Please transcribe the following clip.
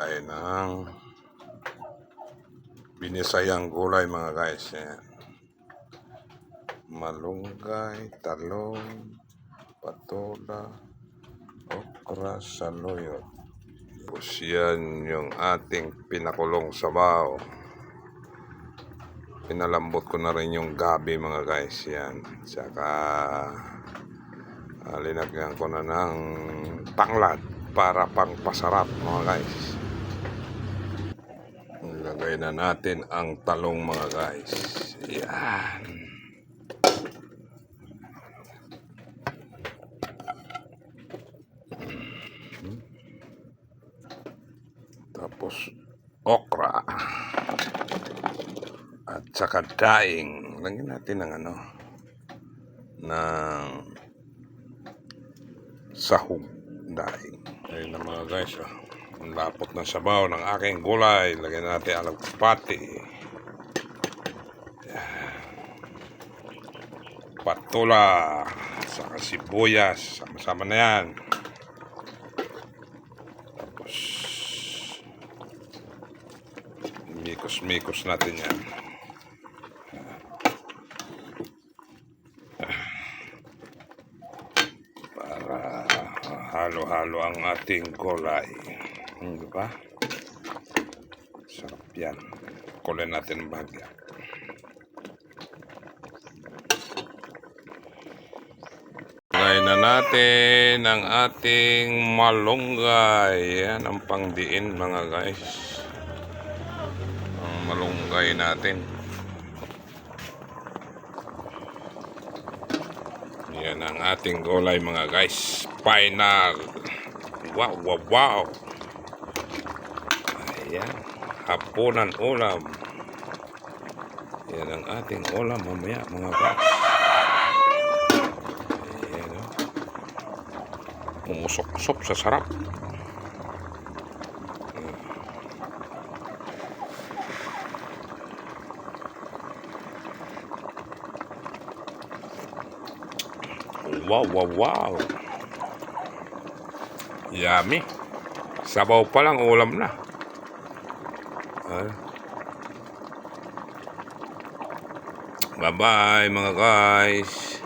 ay ng binisayang gulay mga guys. Yan. Malunggay, talong, patola, okra, saluyot. Tapos yung ating pinakulong sabaw. Pinalambot ko na rin yung gabi mga guys. Yan. Tsaka ah, linagyan ko na ng tanglad para pang pasarap mga guys. Ilagay na natin ang talong mga guys. Yan. Tapos okra. At saka daing. Lagyan natin ng ano ng sahog daing. Ayun na mga guys. Oh. Ang lapot ng sabaw ng aking gulay. Lagyan natin ang pati. Yan. Patula. Saka sibuyas. Sama-sama na yan. Tapos mikos-mikos natin yan. para halo-halo ang ating gulay. Hmm, di? Sarap yan. Kulay natin ang bahagya. Lagay na natin ang ating malunggay. Yan ang pangdiin mga guys. Ang malunggay natin. Yan ang ating gulay mga guys. Final. Wow, wow, wow. Ayan. Hapunan ulam. Yan ang ating ulam mamaya mga guys. Ayan o. Umusok-usok sa sarap. Wow, wow, wow. Yummy. Sabaw pa lang, ulam na. Bye-bye mga guys.